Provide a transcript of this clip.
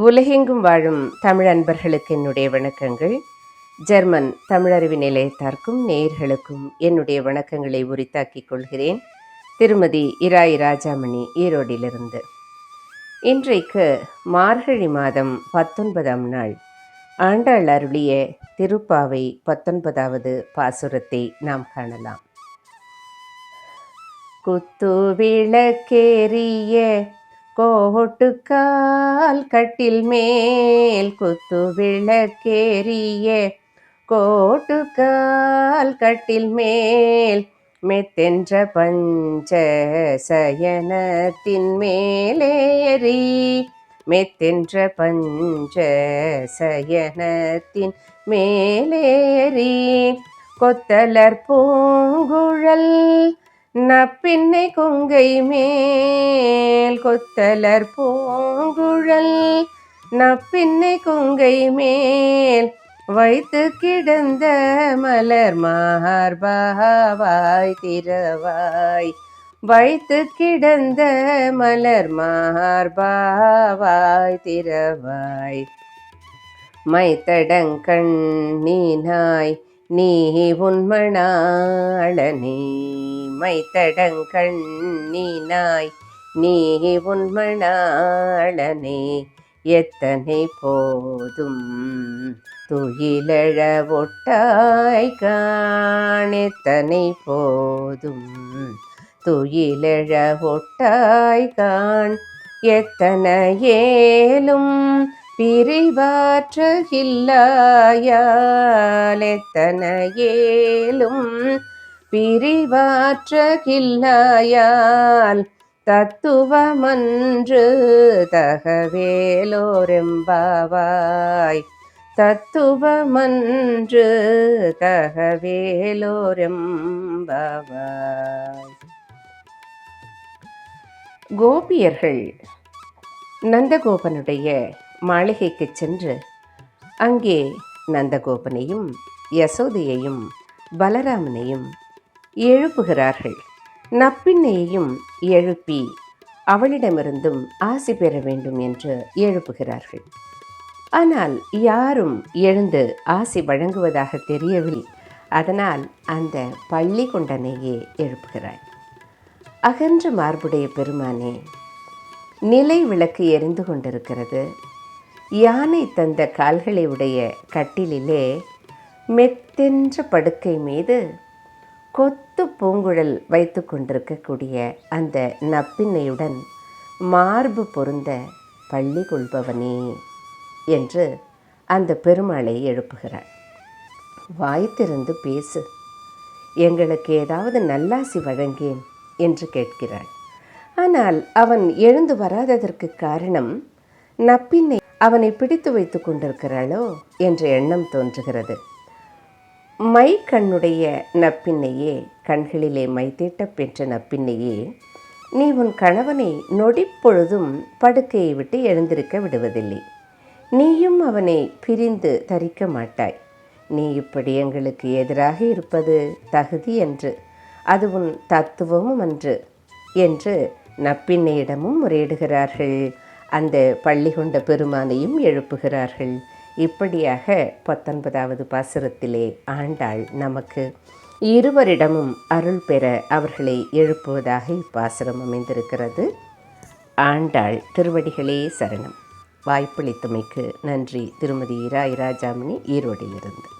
உலகெங்கும் வாழும் தமிழ் அன்பர்களுக்கு என்னுடைய வணக்கங்கள். ஜெர்மன் தமிழறிவு நிலையத்தார்க்கும் நேயர்களுக்கும் என்னுடைய வணக்கங்களை உரித்தாக்கிக் கொள்கிறேன். திருமதி இராய் ராஜாமணி ஈரோடிலிருந்து. இன்றைக்கு மார்கழி மாதம் பத்தொன்பதாம் நாள். ஆண்டாள் அருளிய திருப்பாவை பத்தொன்பதாவது பாசுரத்தை நாம் காணலாம். குத்து விளக்கேறிய கோட்டுக்கால் கட்டில் மேல் குத்து விளக்கேறிய. கோட்டுக்கால் கட்டில் மேல் மெத்தென்ற பஞ்ச சயனத்தின் மேலேறி மெத்தென்ற பஞ்ச சயனத்தின் மேலேறி கொத்தலர் பூங்குழல் நப்பின்னை கொங்கை மேல் கொத்தலர் பூங்குழல். நப்பின்னை கொங்கை மேல் வைத்து கிடந்த மலர் மார்பாவாய் திரவாய் வைத்து கிடந்த மலர் மார்பாவாய் திரவாய் மைத்தடங்கண் நீனாய் நீ உன்மணாளனே உம்மை தடங்கண்ணினாய் நீ உண்மணாளனே எத்தனை போதும் துயிலழ ஒட்டாய் காணெத்தனை போதும் துயிலழ ஒட்டாய் காண் எத்தனை ஏலும் பிரிவாற்றகில்லாயால் எத்தனை ஏலும் பிரிவாற்றகில்லாயால் தத்துவமன்று தகவேலோரெம்பாவாய். தத்துவமன்று தகவேலோரெம்பாவாய். கோபியர்கள் நந்தகோபனுடைய மாளிகைக்கு சென்று அங்கே நந்தகோபனையும் யசோதையையும் பலராமனையும் எழுப்புகிறார்கள். நப்பின்னையையும் எழுப்பி அவளிடமிருந்தும் ஆசி பெற வேண்டும் என்று எழுப்புகிறார்கள். ஆனால் யாரும் எழுந்து ஆசி வழங்குவதாக தெரியவில்லை. அதனால் அந்த பள்ளி கொண்டனையே எழுப்புகிறாள் அகன்ற மார்புடைய பெருமானே நிலை விளக்கு எரிந்து கொண்டிருக்கிறது. யானை தந்த கால்களை உடைய கட்டிலிலே மெத்தென்ற படுக்கை மீது கொத்து பூங்குழல் வைத்து கொண்டிருக்கக்கூடிய அந்த நப்பின்னையுடன் மார்பு பொருந்த பள்ளி கொள்பவனே என்று அந்த பெருமாளை எழுப்புகிறாள் வாய்த்திருந்து பேசு. எங்களுக்கு ஏதாவது நல்லாசி வழங்கேன் என்று கேட்கிறாள். ஆனால் அவன் எழுந்து வராததற்கு காரணம் நப்பின்னை அவனை பிடித்து வைத்து கொண்டிருக்கிறாளோ என்ற எண்ணம் தோன்றுகிறது. மை கண்ணுடைய நப்பின்னையே கண்களிலே மை தீட்ட பெற்ற நப்பின்னையே நீ உன் கணவனை நொடிப்பொழுதும் படுக்கையை விட்டு எழுந்திருக்க விடுவதில்லை. நீயும் அவனை பிரிந்து தரிக்க மாட்டாய். நீ இப்படி எங்களுக்கு எதிராக இருப்பது தகுதி என்று அது உன் தத்துவமும் அன்று என்று நப்பின்னையிடமும் முறையிடுகிறார்கள். அந்த பள்ளி கொண்ட பெருமானையும் எழுப்புகிறார்கள். இப்படியாக பத்தொன்பதாவது பாசுரத்திலே ஆண்டாள் நமக்கு இருவரிடமும் அருள் பெற அவர்களை எழுப்புவதாக இப்பாசுரம் அமைந்திருக்கிறது. ஆண்டாள் திருவடிகளே சரணம். வாய்ப்பளித்தமைக்கு நன்றி. திருமதி இரா இராஜாமணி ஈரோடிலிருந்து.